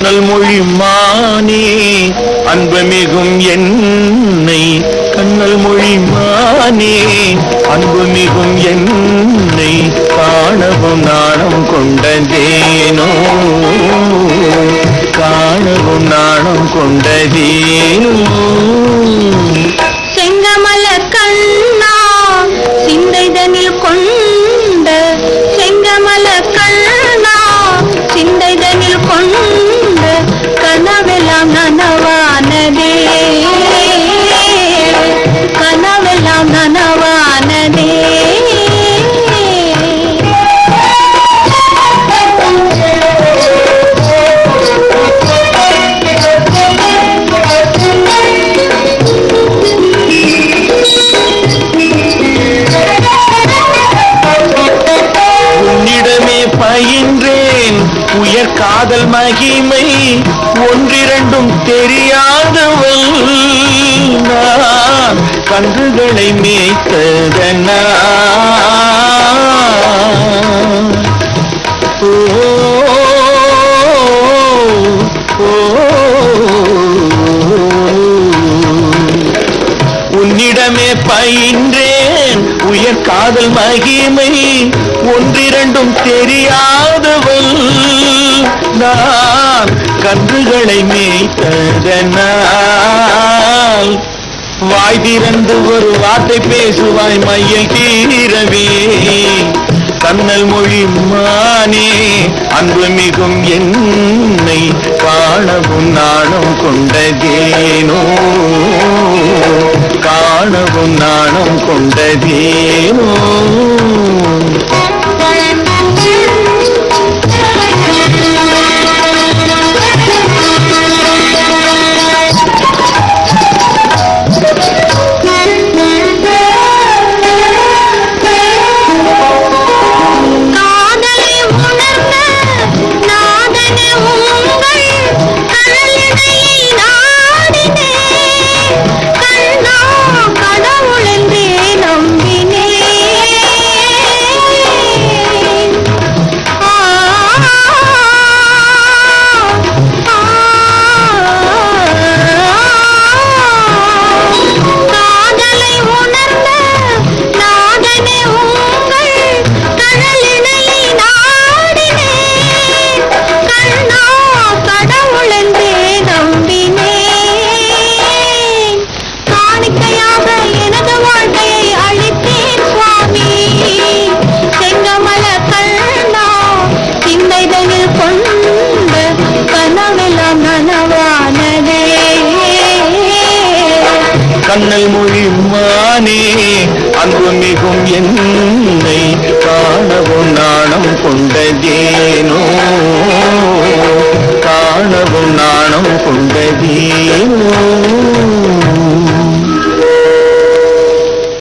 நல்மொழி மானே அன்புமிகும் என்னை. கண்ணல் மொழி மானே அன்புமிகும் என்னை. காணவும் நாணம் கொண்டதேனோ? காணவும் நாணம் கொண்டதே கனவெல்லாம் நனவானதே கனவெல்லாம் நனவானதே உன்னிடமே உயர் காதல் மகிமை ஒன்றிரண்டும் தெரியாதவள் கன்றுகளை மேய்த்ததனா ஓ ஓ, உன்னிடமே பயின்றே உயர் காதல் மகிமை ஒன்றிரண்டும் தெரியாதவள். நான் கன்றுகளை மேய்த்ததனால். வாய் திறந்து ஒரு வார்த்தை பேசுவாய் மையல் தீரவே தன்னல் மொழி மானே அன்பு மிகும் என்னை காணவும் நாணம் கொண்டதேனோ. காணவும் நாணம் கொண்டதேனோ கண்ணல் மொழிமானே அன்பு மிகும் என்னை காணவும் நாணம் கொண்டதே.